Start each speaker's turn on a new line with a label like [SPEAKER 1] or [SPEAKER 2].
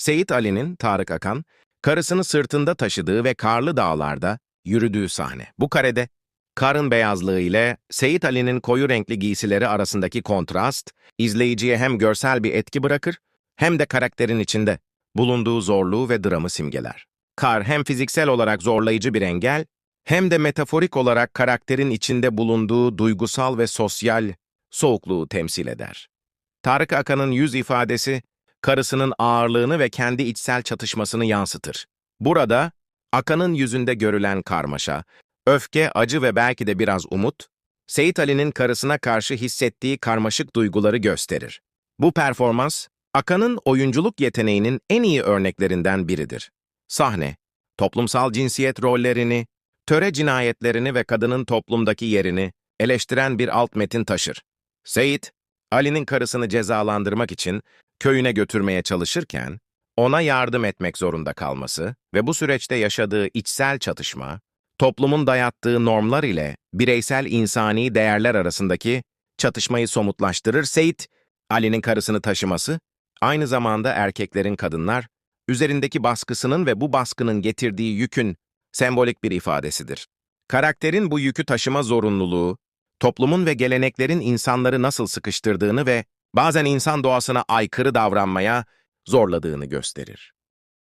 [SPEAKER 1] Seyit Ali'nin, Tarık Akan, karısını sırtında taşıdığı ve karlı dağlarda yürüdüğü sahne. Bu karede, karın beyazlığı ile Seyit Ali'nin koyu renkli giysileri arasındaki kontrast, izleyiciye hem görsel bir etki bırakır, hem de karakterin içinde bulunduğu zorluğu ve dramı simgeler. Kar hem fiziksel olarak zorlayıcı bir engel, hem de metaforik olarak karakterin içinde bulunduğu duygusal ve sosyal soğukluğu temsil eder. Tarık Akan'ın yüz ifadesi, karısının ağırlığını ve kendi içsel çatışmasını yansıtır. Burada, Akan'ın yüzünde görülen karmaşa, öfke, acı ve belki de biraz umut, Seyit Ali'nin karısına karşı hissettiği karmaşık duyguları gösterir. Bu performans, Akan'ın oyunculuk yeteneğinin en iyi örneklerinden biridir. Sahne, toplumsal cinsiyet rollerini, töre cinayetlerini ve kadının toplumdaki yerini eleştiren bir alt metin taşır. Seyit, Ali'nin karısını cezalandırmak için köyüne götürmeye çalışırken, ona yardım etmek zorunda kalması ve bu süreçte yaşadığı içsel çatışma, toplumun dayattığı normlar ile bireysel insani değerler arasındaki çatışmayı somutlaştırır. Seyit, Ali'nin karısını taşıması, aynı zamanda erkeklerin kadınlar, üzerindeki baskısının ve bu baskının getirdiği yükün sembolik bir ifadesidir. Karakterin bu yükü taşıma zorunluluğu, toplumun ve geleneklerin insanları nasıl sıkıştırdığını ve bazen insan doğasına aykırı davranmaya zorladığını gösterir.